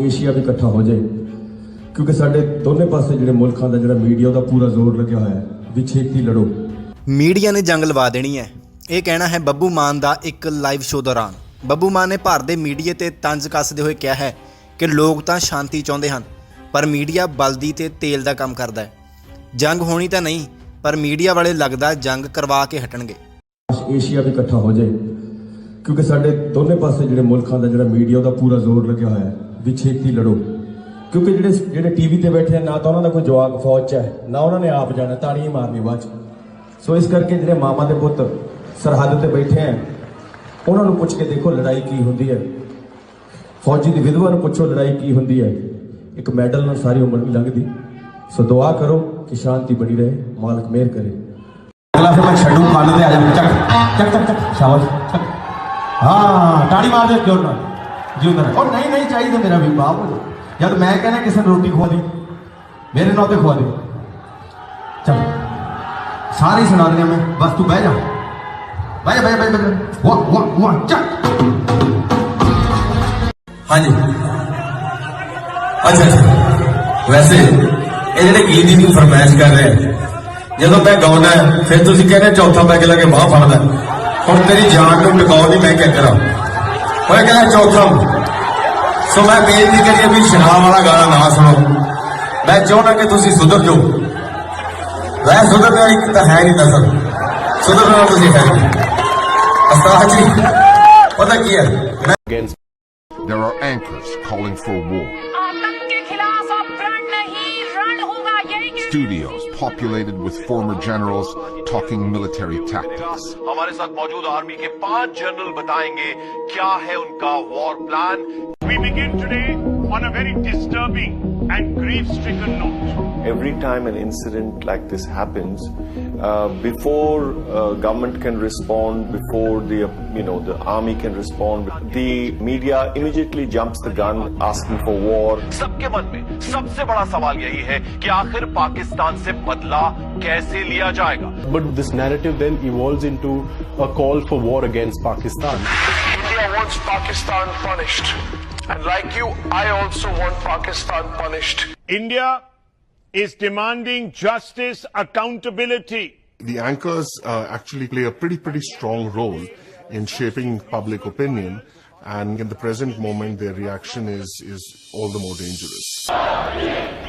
Asia ਵੀ ਇਕੱਠਾ ਹੋ ਜਾਏ। ਕਿਉਂਕਿ ਸਾਡੇ ਦੋਨੇ ਪਾਸੇ ਜਿਹੜੇ ਮੁਲਕਾਂ ਦਾ ਜਿਹੜਾ ਮੀਡੀਆ ਉਹਦਾ ਪੂਰਾ ਜ਼ੋਰ ਲੱਗਿਆ ਹੋਇਆ ਹੈ ਵੀ ਛੇਤੀ ਲੜੋ। ਮੀਡੀਆ ਨੇ ਜੰਗ ਲਵਾ ਦੇਣੀ ਹੈ। ਇਹ ਕਹਿਣਾ ਹੈ ਬੱਬੂ ਮਾਨ ਦਾ ਇੱਕ ਲਾਈਵ ਸ਼ੋਅ ਦੌਰਾਨ। ਬੱਬੂ ਮਾਨ ਨੇ ਭਾਰਤ ਦੇ ਮੀਡੀਆ ਤੇ ਤੰਜ ਕੱਸਦੇ ਹੋਏ ਕਿਹਾ ਹੈ ਕਿ ਲੋਕ ਤਾਂ ਸ਼ਾਂਤੀ ਚਾਹੁੰਦੇ ਹਨ ਪਰ ਮੀਡੀਆ ਬਲਦੀ ਤੇ ਤੇਲ ਦਾ ਕੰਮ ਕਰਦਾ ਹੈ। ਜੰਗ ਹੋਣੀ ਤਾਂ ਨਹੀਂ ਪਰ ਮੀਡੀਆ ਵਾਲੇ ਲੱਗਦਾ ਜੰਗ ਕਰਵਾ ਕੇ ਹਟਣਗੇ। ਏਸ਼ੀਆ ਵੀ ਇਕੱਠਾ ਹੋ ਜਾਏ। ਕਿਉਂਕਿ ਸਾਡੇ ਦੋਨੇ ਪਾਸੇ ਜਿਹੜੇ ਮੁਲਕਾਂ ਦਾ ਜਿਹੜਾ ਮੀਡੀਆ ਉਹਦਾ ਪੂਰਾ ਜ਼ੋਰ ਲੱਗਿਆ ਹੋਇਆ ਹੈ ਵੀ ਛੇਤੀ ਲੜੋ। ਕਿਉਂਕਿ ਜਿਹੜੇ ਜਿਹੜੇ ਟੀਵੀ ਤੇ ਬੈਠੇ ਆ, ਨਾ ਤਾਂ ਉਹਨਾਂ ਦਾ ਕੋਈ ਜਵਾਬ ਫੌਜ 'ਚ ਹੈ, ਨਾ ਉਹਨਾਂ ਨੇ ਆਪ ਜਾਣਾ ਤਾੜੀਆਂ ਮਾਰਨੀ ਬਾਅਦ 'ਚ। ਸੋ ਇਸ ਕਰਕੇ ਜਿਹੜੇ ਮਾਮਾ ਦੇ ਪੁੱਤ ਸਰਹੱਦ ਤੇ ਬੈਠੇ ਆ, ਉਹਨਾਂ ਨੂੰ ਪੁੱਛ ਕੇ ਦੇਖੋ ਲੜਾਈ ਕੀ ਹੁੰਦੀ ਹੈ। ਫੌਜੀ ਦੀ ਵਿਧਵਾ ਨੂੰ ਪੁੱਛੋ ਲੜਾਈ ਕੀ ਹੁੰਦੀ ਹੈ। ਇੱਕ ਮੈਡਲ ਨਾਲ ਸਾਰੀ ਉਮਰ ਵੀ ਲੰਘਦੀ। ਸੋ ਦੁਆ ਕਰੋ ਕਿ ਸ਼ਾਂਤੀ ਬਣੀ ਰਹੇ, ਮਾਲਕ ਮਿਹਰ ਕਰੇ। ਅਗਲਾ ਫਿਰ ਮੈਂ ਛੱਡੂ ਕੰਨ ਤੇ ਆ ਜਾ ਚੱਕ ਚੱਕ ਚੱਕ, ਸ਼ਾਬਾਸ਼। ਹਾਂ ਤਾੜੀ ਮਾਰ ਦੇ, ਜੋਰ ਨਾਲ। ਜਿਉਂਦਾ ਉਹ ਨਹੀਂ ਨਹੀਂ ਚਾਹੀਦਾ ਮੇਰਾ ਵੀ ਬਾਪ। ਜਦ ਮੈਂ ਕਹਿੰਦਾ ਕਿਸੇ ਨੂੰ ਰੋਟੀ ਖਵਾ ਦੇ ਮੇਰੇ ਨਾਲ ਤੇ ਖਵਾ ਦੇ। ਚੱਲ। ਸਾਰੀ ਸੁਣਾ ਦਿੰਦੇ ਮੈਂ। ਬਸ ਤੂੰ ਬਹਿ ਜਾ। ਬਹਿ ਜਾ ਬਹਿ ਜਾ, ਬਹਿ ਜਾ, ਬਹਿ ਜਾ। ਹਾਂਜੀ। ਅੱਛਾ ਵੈਸੇ ਇਹ ਜਿਹੜੇ ਗੀਤ ਦੀ ਤੂੰ ਫਰਮਾਇਸ਼ ਕਰ ਰਿਹਾ ਜਦੋਂ ਮੈਂ ਗਾਉਂਦਾ ਫਿਰ ਤੁਸੀਂ ਕਹਿੰਦੇ ਚੌਥਾ ਪੈਗ ਲਾ ਕੇ ਬਾਹ ਫੜਦਾ। ਹੁਣ ਤੇਰੀ ਜਾਨ ਨੂੰ ਟਿਕਾਉਣ ਦੀ ਮੈਂ ਕੀ ਕਰਾਂ? ਉਹ ਕਹਿੰਦਾ ਚੌਥਾ ਸੋ ਮੈਂ ਬੇਨਤੀ ਕਰੀ ਵੀ ਸ਼ਰਾਬ ਵਾਲਾ ਗਾਣਾ ਨਾ ਸੁਣੋ। ਮੈਂ ਚਾਹੁੰਦਾ ਕਿ ਤੁਸੀਂ ਸੁਧਰ ਜਾਓ। ਵੈ ਸੁਧਰਨ ਵਾਲੀ ਤਾਂ ਹੈ ਨਹੀਂ ਨਸਲ ਸੁਧਰਨ ਤੁਸੀਂ ਹੈ ਅਸਤਾਜ ਜੀ, ਪਤਾ ਕੀ ਹੈ? There are anchors calling for war. studios populated with former generals talking military tactics. We begin today on a very disturbing and grief-stricken note. every time an incident like this happens, uh, before uh, government can respond, before the uh, you know the army can respond, the media immediately jumps the gun, asking for war. सबके मन में सबसे बड़ा सवाल यही है कि आखिर पाकिस्तान से बदला कैसे लिया जाएगा But this narrative then evolves into a call for war against Pakistan. India wants Pakistan punished. And like you, I also want Pakistan punished. India is demanding justice, accountability. The anchors uh, actually play a pretty, pretty strong role in shaping public opinion. And in the present moment, their reaction is, is all the more dangerous.